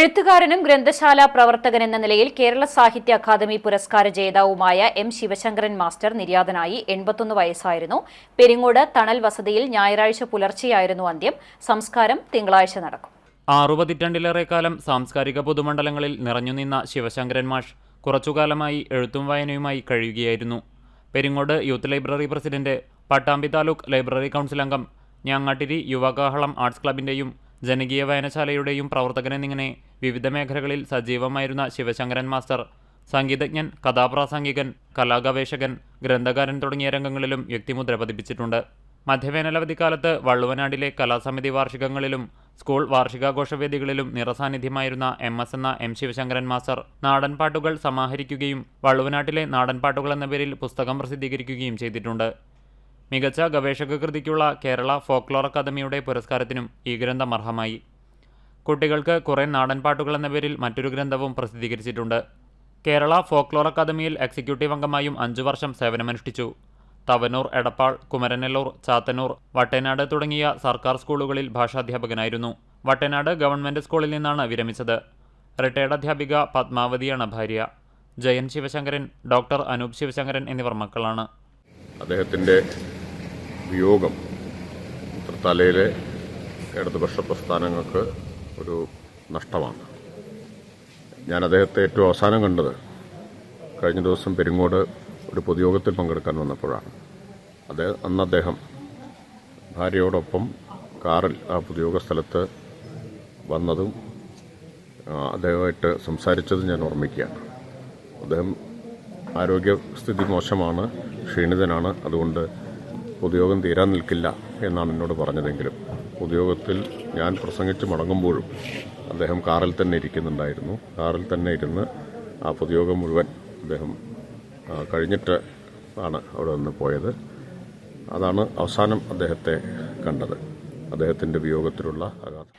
എഴുത്തുകാരനും ഗ്രന്ഥശാല പ്രവർത്തകൻ എന്ന നിലയിൽ കേരള സാഹിത്യ അക്കാദമി പുരസ്കാര ജേതാവുമായ എം ശിവശങ്കരൻ മാസ്റ്റർ നിര്യാതനായി എൺപത്തൊന്ന് വയസ്സായിരുന്നു. പെരിങ്ങോട് തണൽ വസതിയിൽ ഞായറാഴ്ച പുലർച്ചെയായിരുന്നു അന്ത്യം. സംസ്കാരം തിങ്കളാഴ്ച നടക്കും. ആറു പതിറ്റാണ്ടിലേറെ കാലം സാംസ്കാരിക പൊതുമണ്ഡലങ്ങളിൽ നിറഞ്ഞുനിന്ന ശിവശങ്കരൻ മാഷ് കുറച്ചുകാലമായി എഴുത്തും വായനയുമായി കഴിയുകയായിരുന്നു. Peringode youth library president Pattambi taluk library council അംഗം ഞാങ്ങാട്ടിരി യുവകാഹളം ആർട്സ് ക്ലബിന്റെയും ജനകീയ വായനശാലയുടെയും പ്രവർത്തകൻ എന്നിങ്ങനെ വിവിധ മേഖലകളിൽ സജീവമായിരുന്ന ശിവശങ്കരൻ മാസ്റ്റർ സംഗീതജ്ഞൻ കഥാപ്രാസംഗികൻ കലാഗവേഷകൻ ഗ്രന്ഥകാരൻ തുടങ്ങിയ രംഗങ്ങളിലും വ്യക്തിമുദ്ര പതിപ്പിച്ചിട്ടുണ്ട്. മധ്യവേനലവധിക്കാലത്ത് വള്ളുവനാടിലെ കലാസമിതി വാർഷികങ്ങളിലും സ്കൂൾ വാർഷികാഘോഷവേദികളിലും നിറസാന്നിധ്യമായിരുന്ന എം എസ് എന്ന എം ശിവശങ്കരൻ മാസ്റ്റർ നാടൻപാട്ടുകൾ സമാഹരിക്കുകയും വള്ളുവനാട്ടിലെ നാടൻപാട്ടുകൾ എന്ന പേരിൽ പുസ്തകം പ്രസിദ്ധീകരിക്കുകയും ചെയ്തിട്ടുണ്ട്. മികച്ച ഗവേഷക കൃതിക്കുള്ള കേരള ഫോക്ലോർ അക്കാദമിയുടെ പുരസ്കാരത്തിനും ഈ ഗ്രന്ഥം അർഹമായി. കുട്ടികൾക്ക് കുറേ നാടൻപാട്ടുകൾ എന്ന പേരിൽ മറ്റൊരു ഗ്രന്ഥവും പ്രസിദ്ധീകരിച്ചിട്ടുണ്ട്. കേരള ഫോക്ലോർ അക്കാദമിയിൽ എക്സിക്യൂട്ടീവ് അംഗമായും അഞ്ചു വർഷം സേവനമനുഷ്ഠിച്ചു. തവനൂർ എടപ്പാൾ കുമരനെല്ലൂർ ചാത്തന്നൂർ വട്ടേനാട് തുടങ്ങിയ സർക്കാർ സ്കൂളുകളിൽ ഭാഷാധ്യാപകനായിരുന്നു. വട്ടേനാട് ഗവൺമെന്റ് സ്കൂളിൽ നിന്നാണ് വിരമിച്ചത്. റിട്ടയർഡ് അധ്യാപിക പത്മാവതിയാണ് ഭാര്യ. ജയൻ ശിവശങ്കരൻ ഡോക്ടർ അനൂപ് ശിവശങ്കരൻ എന്നിവർ മക്കളാണ്. അദ്ദേഹത്തിന്റെ വിയോഗം തലയിലെ ഇടതുപക്ഷ പ്രസ്ഥാനങ്ങൾക്ക് ഒരു നഷ്ടമാണ്. ഞാൻ അദ്ദേഹത്തെ ഏറ്റവും അവസാനം കണ്ടത് കഴിഞ്ഞ ദിവസം പെരിങ്ങോട് ഒരു പൊതുയോഗത്തിൽ പങ്കെടുക്കാൻ വന്നപ്പോഴാണ്. അദ്ദേഹം അന്ന് അദ്ദേഹം ഭാര്യയോടൊപ്പം കാറിൽ ആ പൊതുയോഗ സ്ഥലത്ത് വന്നതും അദ്ദേഹമായിട്ട് സംസാരിച്ചതും ഞാൻ ഓർമ്മിക്കുകയാണ്. അദ്ദേഹം ആരോഗ്യസ്ഥിതി മോശമാണ് ക്ഷീണിതനാണ് അതുകൊണ്ട് പൊതുയോഗം തീരാൻ നിൽക്കില്ല എന്നാണ് എന്നോട് പറഞ്ഞതെങ്കിലും പൊതുയോഗത്തിൽ ഞാൻ പ്രസംഗിച്ച് മടങ്ങുമ്പോഴും അദ്ദേഹം കാറിൽ തന്നെ ഇരിക്കുന്നുണ്ടായിരുന്നു. കാറിൽ തന്നെ ഇരുന്ന് ആ പൊതുയോഗം മുഴുവൻ അദ്ദേഹം കഴിഞ്ഞിട്ട് ആണ് അവിടെ നിന്ന് പോയത്. അതാണ് അവസാനം അദ്ദേഹത്തെ കണ്ടത്. അദ്ദേഹത്തിന്റെ വിയോഗത്തിലുള്ള ആഘാതം.